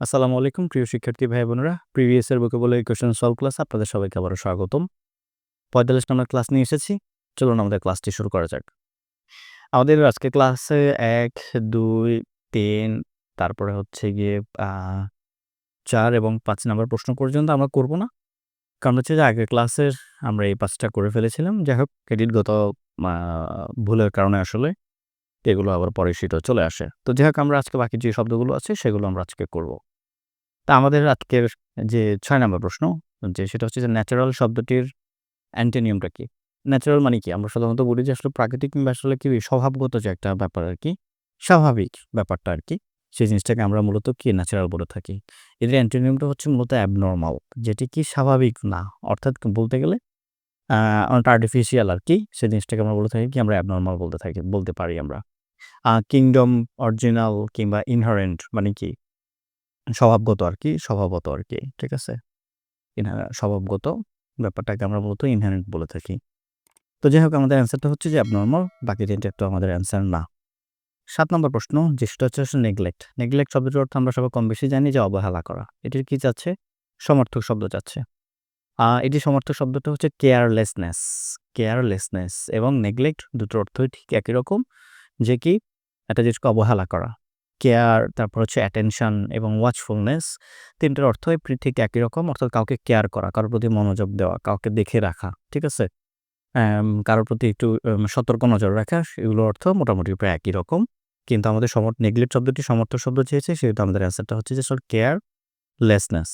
আসসালামু আলাইকুম, প্রিয় শিক্ষার্থী ভাই বোনেরা। প্রিভিয়াস এর ভোকাবুলারি কোশ্চেন সলভ ক্লাস আপনাদের সবাইকে আবারও স্বাগতম। পঁয়তাল্লিশ নম্বর ক্লাস নিয়ে এসেছি। চলুন আমাদের ক্লাসটি শুরু করা যাক। আমাদের আজকে ক্লাসে এক, দুই, তিন, তারপরে হচ্ছে গিয়ে চার এবং পাঁচ নম্বর প্রশ্ন পর্যন্ত আমরা করব না। কারণ হচ্ছে যে আগের ক্লাসের আমরা এই পাঁচটা করে ফেলেছিলাম। যাই হোক ক্রেডিটগত ভুলের কারণে আসলে এগুলো আবার শীটও চলে আসে। তো যাই হোক, আমরা আজকে বাকি যে শব্দগুলো আছে, সেগুলো আমরা আজকে করব। তা আমাদের আজকের যে ছয় নম্বর প্রশ্ন, যে সেটা হচ্ছে যে ন্যাচারাল শব্দটির অ্যান্টোনিয়ামটা কি? ন্যাচারাল মানে কি? আমরা সাধারণত বলি যে আসলে প্রাকৃতিক কিংবা আসলে কি স্বভাবগত যে একটা ব্যাপার আর কি, স্বাভাবিক ব্যাপারটা আর কি, সেই জিনিসটাকে আমরা মূলত কি ন্যাচারাল বলে থাকি। এদের অ্যান্টোনিয়ামটা হচ্ছে মূলত অ্যাবনর্মাল যেটি কি স্বাভাবিক না। অর্থাৎ বলতে গেলে অনেকটা আর্টিফিশিয়াল আর কি সেই জিনিসটাকে আমরা বলে থাকি কি আমরা অ্যাবনর্মাল বলতে থাকি, বলতে পারি আমরা। কিংডম অরিজিনাল কিংবা ইনহারেন্ট মানে কি? স্বভাবগত আর কি, স্বভাবত আর কি, ঠিক আছে? স্বভাবগত ব্যাপারটাকে আমরা মূলত ইনহারেন্ট বলে থাকি। তো যাই হোক, আমাদের অ্যান্সারটা হচ্ছে যে অ্যাবনর্মাল বাকি তিনটা তো আমাদের অ্যান্সার না। সাত নম্বর প্রশ্ন যে সেটা হচ্ছে নেগলেক্ট নেগলেক্ট শব্দটির অর্থ আমরা সবাই কম বেশি জানি যে অবহেলা করা। এটির কি যাচ্ছে? সমর্থক শব্দ যাচ্ছে। এটি সমর্থক শব্দটা হচ্ছে কেয়ারলেসনেস কেয়ারলেসনেস এবং নেগলেক্ট দুটোর অর্থই ঠিক একই রকম, যে কি? একটা জিনিসকে অবহেলা করা। কেয়ার তারপর হচ্ছে অ্যাটেনশন এবং ওয়াচফুলনেস তিনটার অর্থ ঠিক একই রকম। অর্থাৎ কাউকে কেয়ার করা, কারোর প্রতি মনোযোগ দেওয়া, কাউকে দেখে রাখা, ঠিক আছে? কারোর প্রতি একটু সতর্ক নজর রাখা, এগুলোর অর্থ মোটামুটি প্রায় একই রকম। কিন্তু আমাদের সমর নেগলেক্ট শব্দটি সমর্থক শব্দ চেয়েছে, সেহেতু আমাদের অ্যান্সারটা হচ্ছে যে সর কেয়ার লেসনেস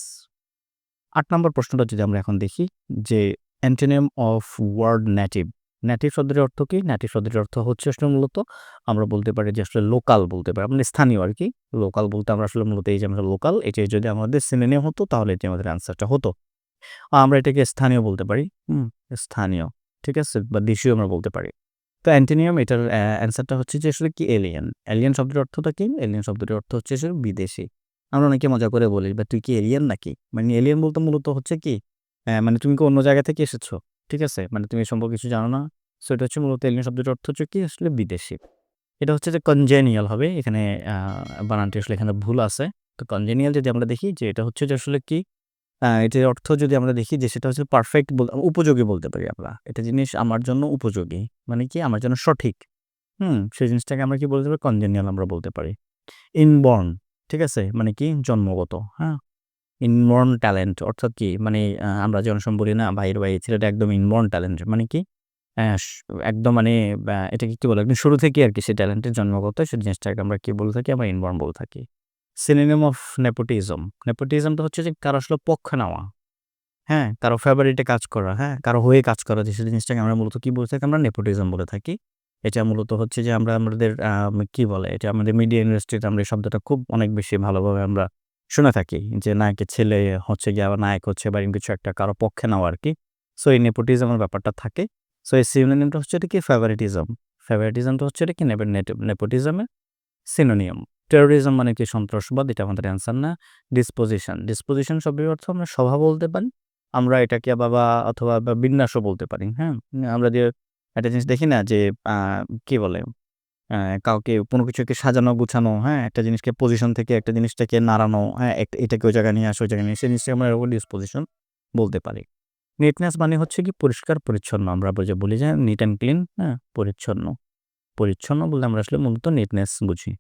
আট নম্বর প্রশ্নটা যদি আমরা এখন দেখি, যে antonym of word native native শব্দের অর্থ কি? নেটিভ শব্দের অর্থ হচ্ছে আসলে মূলত আমরা বলতে পারি যে আসলে লোকাল বলতে পারি। মানে স্থানীয় আর কি। লোকাল বলতে আমরা আসলে মূলত এই যে আমরা লোকাল, এটি যদি আমাদের সিনেনিয়াম হতো, তাহলে এটি আমাদের অ্যান্সারটা হতো। আমরা এটাকে স্থানীয় বলতে পারি। হুম, স্থানীয়, ঠিক আছে? বা দেশীয় আমরা বলতে পারি। তো অ্যান্টোনিয়াম এটার অ্যান্সারটা হচ্ছে যে আসলে কি? এলিয়েন এলিয়েন শব্দের অর্থটা কি? এলিয়েন শব্দের অর্থ হচ্ছে আসলে বিদেশি। আমরা অনেকে মজা করে বলি, বা তুই কি এলিয়েন নাকি? মানে এলিয়েন বলতে মূলত হচ্ছে কি? মানে তুমি কি অন্য জায়গা থেকে এসেছ? ঠিক আছে? মানে তুমি সম্পর্কে কিছু জানো না। সো এটা হচ্ছে মূলত এলিয়েন শব্দের অর্থ হচ্ছে কি? আসলে বিদেশি। এটা হচ্ছে যে কনজেনিয়াল হবে। এখানে বানানটি আসলে এখানে ভুল আছে। তো কনজেনিয়াল যদি আমরা দেখি যে এটা হচ্ছে যে আসলে কি? এটার অর্থ যদি আমরা দেখি যে সেটা হচ্ছে পারফেক্ট উপযোগী বলতে পারি আমরা। এটা জিনিস আমার জন্য উপযোগী। মানে কি? আমার জন্য সঠিক। হুম? সেই জিনিসটাকে আমরা কি বলতে পারি? কনজেনিয়াল আমরা বলতে পারি। ইনবর্ন ঠিক আছে? মানে কি? জন্মগত। হ্যাঁ? ইনবর্ন ট্যালেন্ট অর্থাৎ কি? মানে আমরা যেমন সময় বলি না, ভাইয়ের ভাই, ছেলেটা একদম ইনবর্ন ট্যালেন্ট মানে কি? একদম মানে এটাকে কি বলে? একদম শুরু থেকে আর কি সেই ট্যালেন্টের জন্মগত সেই জিনিসটাকে আমরা কি বলে থাকি? আমরা ইনবর্ন বলে থাকি। সিনোনিম অফ নেপোটিজম নেপোটিজমটা হচ্ছে যে কারও আসলে পক্ষ নেওয়া। হ্যাঁ কারও ফেভারিটে কাজ করা হ্যাঁ কারও হয়ে কাজ করা, যে জিনিসটাকে আমরা মূলত কি বলে থাকি? আমরা নেপোটিজম বলে থাকি। এটা মূলত হচ্ছে যে আমরা আমাদের কি বলে? এটা আমাদের মিডিয়া ইন্ডাস্ট্রিতে আমরা এই শব্দটা খুব অনেক বেশি ভালোভাবে আমরা শুনে থাকি যে, নায়কের ছেলে হচ্ছে গিয়ে আবার নায়ক হচ্ছে বা কিছু একটা কারও পক্ষে নেওয়া আর কি সো এই নেপোটিজমের ব্যাপারটা থাকে। সো এই সিনোনিমটা হচ্ছে এটা কি? ফেভারিটিজম ফেভারিটিজমটা হচ্ছে এটা কি? নেপোটিজমের সিনোনিয়াম টেরোরিজম মানে কি? সন্ত্রাসবাদ, এটা আমাদের অ্যান্সার না। ডিসপোজিশন ডিসপোজিশন শব্দের অর্থ আমরা স্বভাব বলতে পারি, আমরা এটাকে বাবা অথবা বিন্যাসও বলতে পারি হ্যাঁ? আমরা যে একটা জিনিস দেখি না যে কি বলে? কাউকে কোনো কিছুকে সাজানো, গুছানো হ্যাঁ একটা জিনিসকে পজিশন থেকে একটা জিনিসটাকে নাড়ানো হ্যাঁ এটাকে ওই জায়গায় নিয়ে আসো, ওই জায়গায় নিয়ে সেই জিনিসটাকে আমরা এরকম ডিসপোজিশন বলতে পারি। নিটনেস মানে হচ্ছে কি পরিষ্কার, পরিচ্ছন্ন। আমরা যে বলি যে নিট অ্যান্ড ক্লিন হ্যাঁ পরিচ্ছন্ন। পরিচ্ছন্ন বলতে আমরা আসলে মূলত নিটনেস বুঝি।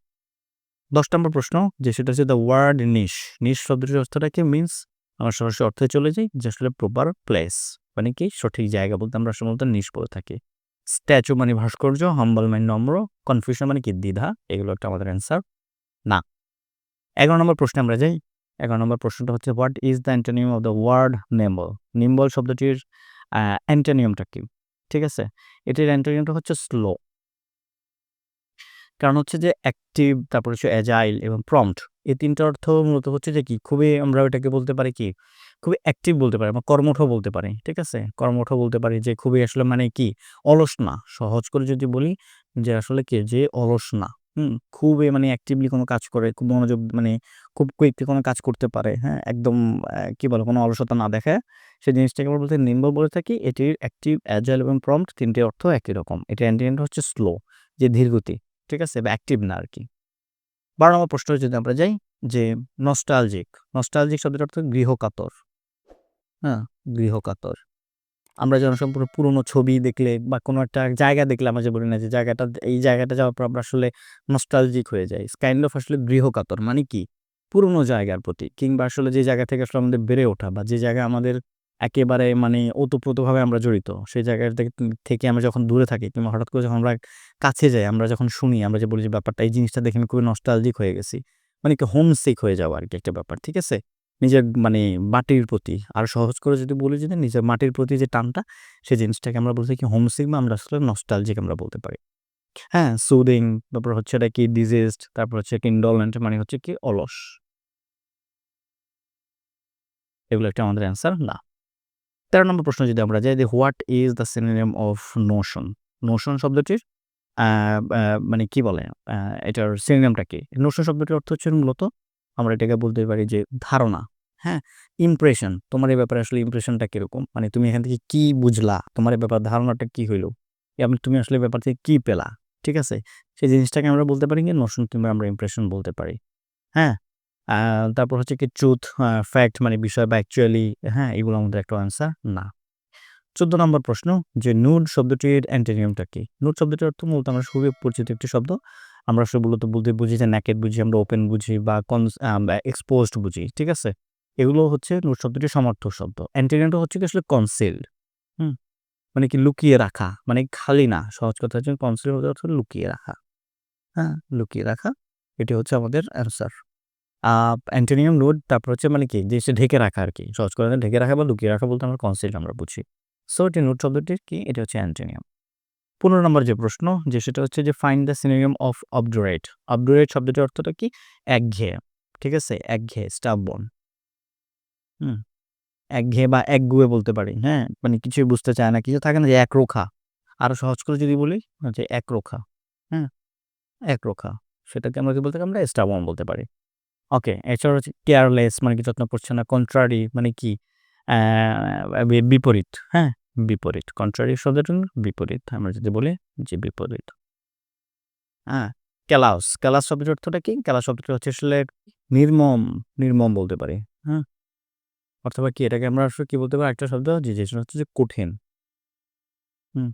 দশ নম্বর প্রশ্ন, যে সেটা হচ্ছে দ্য ওয়ার্ড নিশ নিশ শব্দটির অর্থটা কি? মিনস আমরা সরাসরি অর্থে চলে যাই, যে আসলে প্রপার প্লেস মানে কি সঠিক জায়গা বলতে আমরা মূলত নিশ বলে থাকি। স্ট্যাচু মানে ভাস্কর্য, হাম্বল মানে নম্র, কনফিউশন মানে কি? দ্বিধা, এগুলো একটা আমাদের অ্যান্সার না। এগারো নম্বর প্রশ্নে আমরা যাই। এগারো নম্বর প্রশ্নটা হচ্ছে what is the antonym of the word nimble nimble শব্দটির অ্যান্টোনিয়ামটা কি? ঠিক আছে? এটির অ্যান্টোনিয়ামটা হচ্ছে স্লো কারণ হচ্ছে যে অ্যাক্টিভ তারপর হচ্ছে অ্যাজাইল এবং প্রম্পট এই তিনটা অর্থ মূলত হচ্ছে যে কি? খুবই আমরা ওটাকে বলতে পারি কি? খুবই অ্যাক্টিভ বলতে পারি, আমরা কর্মঠ বলতে পারি, ঠিক আছে? কর্মঠ বলতে পারি যে খুবই আসলে মানে কি? অলস না। সহজ করে যদি বলি যে আসলে কি? যে অলস না। হুম? খুবই মানে অ্যাক্টিভলি কোনো কাজ করে, খুব মনোযোগ মানে খুব কুইকলি কোনো কাজ করতে পারে হ্যাঁ? একদম কি বলে? কোনো অলসতা না দেখায় সেই জিনিসটাকে আমরা বলতে নিম্ব বলে থাকি। এটির অ্যাক্টিভ অ্যাজাইল এবং প্রম্পট তিনটি অর্থ একই রকম। এটা অ্যান্টিনেন্ট হচ্ছে স্লো যে ধীরগতি, ঠিক আছে? বা অ্যাক্টিভ না আর কি। বারো নম্বর প্রশ্ন যদি আমরা যাই যে নস্টালজিক নস্টালজিক শব্দের অর্থ গৃহকাতর। হ্যাঁ গৃহকাতর। আমরা যখন সম্পূর্ণ পুরোনো ছবি দেখলে বা কোনো একটা জায়গা দেখলে আমরা যে বলি না যে জায়গাটা, এই জায়গাটা যাওয়ার পর আমরা আসলে নস্টালজিক হয়ে যাই। কাইন্ড অফ আসলে গৃহকাতর মানে কি? পুরোনো জায়গার প্রতি কিংবা আসলে যে জায়গা থেকে আসলে আমাদের বেড়ে ওঠা বা যে জায়গা আমাদের একেবারে মানে ওতপ্রোতভাবে আমরা জড়িত। সেই জায়গা থেকে আমরা যখন দূরে থাকি কিংবা হঠাৎ করে যখন আমরা কাছে যাই, আমরা যখন শুনি, আমরা যে বলি যে ব্যাপারটা, এই জিনিসটা দেখে আমি খুবই নস্টালজিক হয়ে গেছি। মানে কি হোম সিক হয়ে যাওয়া আর কি একটা ব্যাপার, ঠিক আছে? নিজের মানে মাটির প্রতি। আর সহজ করে যদি বলি যে নিজের মাটির প্রতি যে টানটা, সেই জিনিসটাকে আমরা বলতে কি হোমসিক বা আমরা আসলে নস্টালজিক আমরা বলতে পারি। হ্যাঁ সুদিং তারপর হচ্ছে এটা কি ডিজিজড তারপর হচ্ছে কি ইন্ডোলেন্ট মানে হচ্ছে কি অলস। এগুলো একটা আমাদের অ্যান্সার না? তেরো নম্বর প্রশ্ন যদি আমরা যাই, যে what is the synonym of notion? Notion শব্দটির মানে কি বলে? এটার সিনোনিমটা কি? নোশন শব্দটির অর্থ হচ্ছে মূলত, আমরা এটাকে বলতে পারি যে ধারণা। হ্যাঁ? ইমপ্রেশন তোমার এই ব্যাপারে আসলে ইমপ্রেশনটা কীরকম? মানে তুমি এখান থেকে কি বুঝলা? তোমার এই ব্যাপার ধারণাটা কি হইল? তুমি আসলে ব্যাপার থেকে কি পেলা? ঠিক আছে? সেই জিনিসটাকে আমরা বলতে পারি কি, নোশন কিংবা আমরা ইমপ্রেশন বলতে পারি। হ্যাঁ? তারপর হচ্ছে কি ট্রুথ ফ্যাক্ট মানে বিষয় বা অ্যাকচুয়ালি হ্যাঁ এগুলো আমাদের একটা অ্যান্সার না। চোদ্দ নম্বর প্রশ্ন, যে নুড শব্দটির অ্যান্টেনিয়ামটা কি? নুড শব্দটির অর্থ মূলত আমরা খুবই পরিচিত একটি শব্দ। আমরা আসলে মূলত বলতে বুঝি যে ন্যাকেট বুঝি, আমরা ওপেন বুঝি বা কনস এক্সপোজড বুঝি, ঠিক আছে? এগুলো হচ্ছে নুড শব্দটির সমার্থক শব্দ। অ্যান্টেনিয়ামটা হচ্ছে কি আসলে কনসিল্ড হুম? মানে কি লুকিয়ে রাখা মানে খালি না, সহজ কথা হচ্ছে কনসিল অর্থ লুকিয়ে রাখা হ্যাঁ লুকিয়ে রাখা, এটি হচ্ছে আমাদের অ্যান্সার অ্যান্টোনিয়াম নোড, তারপর হচ্ছে মানে কি জিনিসটা ঢেকে রাখা আর কি, সহজ করে ঢেকে রাখা বা লুকিয়ে রাখা বলতে আমরা কনসেপ্ট আমরা বুঝি। সো এটি নোট শব্দটির কি? এটা হচ্ছে অ্যান্টোনিয়াম। পনেরো নম্বর যে প্রশ্ন, যে সেটা হচ্ছে যে find the synonym of obdurate obdurate শব্দটির অর্থটা কি? একঘেয়ে, ঠিক আছে? একঘেয়ে স্টাবন হুম, একঘেয়ে বা একগুয়ে বলতে পারি হ্যাঁ? মানে কিছুই বুঝতে চায় না, কিছু থাকে না যে একরোখা। আরও সহজ করে যদি বলি যে একরোখা হ্যাঁ? একরোখা, সেটাকে আমরা কি বলতে পারি আমরা স্টাবন বলতে পারি। ওকে এছাড়া হচ্ছে কেয়ারলেস মানে কি যত্ন করছে না কন্ট্রারি মানে কি? বিপরীত হ্যাঁ? বিপরীত কন্ট্রারি শব্দটা হলো বিপরীত, আমরা যদি বলি যে বিপরীত। হ্যাঁ ক্যালাউস ক্যালাস শব্দের অর্থটা কি? ক্যালাস শব্দটা হচ্ছে আসলে নির্মম নির্মম বলতে পারি হ্যাঁ? অথবা কি, এটাকে আমরা আসলে কি বলতে পারি? একটা শব্দ, যে যেটা হচ্ছে যে কঠিন। হুম।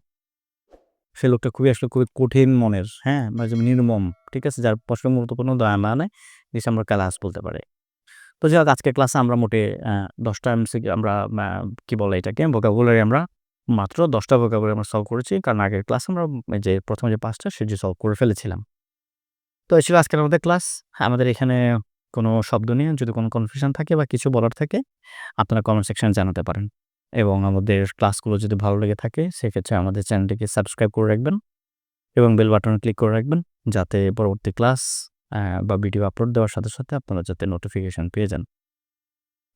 সে লোকটা খুবই আসলে খুবই কঠিন মনের হ্যাঁ? মানে নির্মম, ঠিক আছে? যার প্রশ্ন গুরুত্বপূর্ণ, দয়া মায়া নেয় জিনিস আমরা ক্যালাস বলতে পারি। তো যাই হোক আজকের ক্লাসে আমরা মোটে দশটা এমসি আমরা কি বলে এটাকে? ভোকাবুলারি আমরা মাত্র দশটা ভোকাবুলারি আমরা সলভ করেছি। কারণ আগের ক্লাস আমরা যে প্রথমে যে পাঁচটা, সে যে সলভ করে ফেলেছিলাম। তো এই ছিল আজকের আমাদের ক্লাস। আমাদের এখানে কোনো শব্দ নিয়ে যদি কোনো কনফিউশন থাকে বা কিছু বলার থাকে, আপনারা কমেন্ট সেকশনে জানাতে পারেন। এবং আমাদের ক্লাসগুলো যদি ভালো লেগে থাকে, সেক্ষেত্রে আমাদের চ্যানেলটিকে সাবস্ক্রাইব করে রাখবেন এবং বেল বাটনে ক্লিক করে রাখবেন যাতে পরবর্তী ক্লাস বা ভিডিও আপলোড দেওয়ার সাথে সাথে আপনারা যাতে নোটিফিকেশান পেয়ে যান।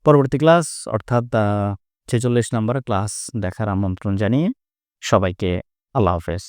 পরবর্তী ক্লাস, অর্থাৎ ছেচল্লিশ নম্বর ক্লাস দেখার আমন্ত্রণ জানিয়ে সবাইকে আল্লাহ হাফেজ।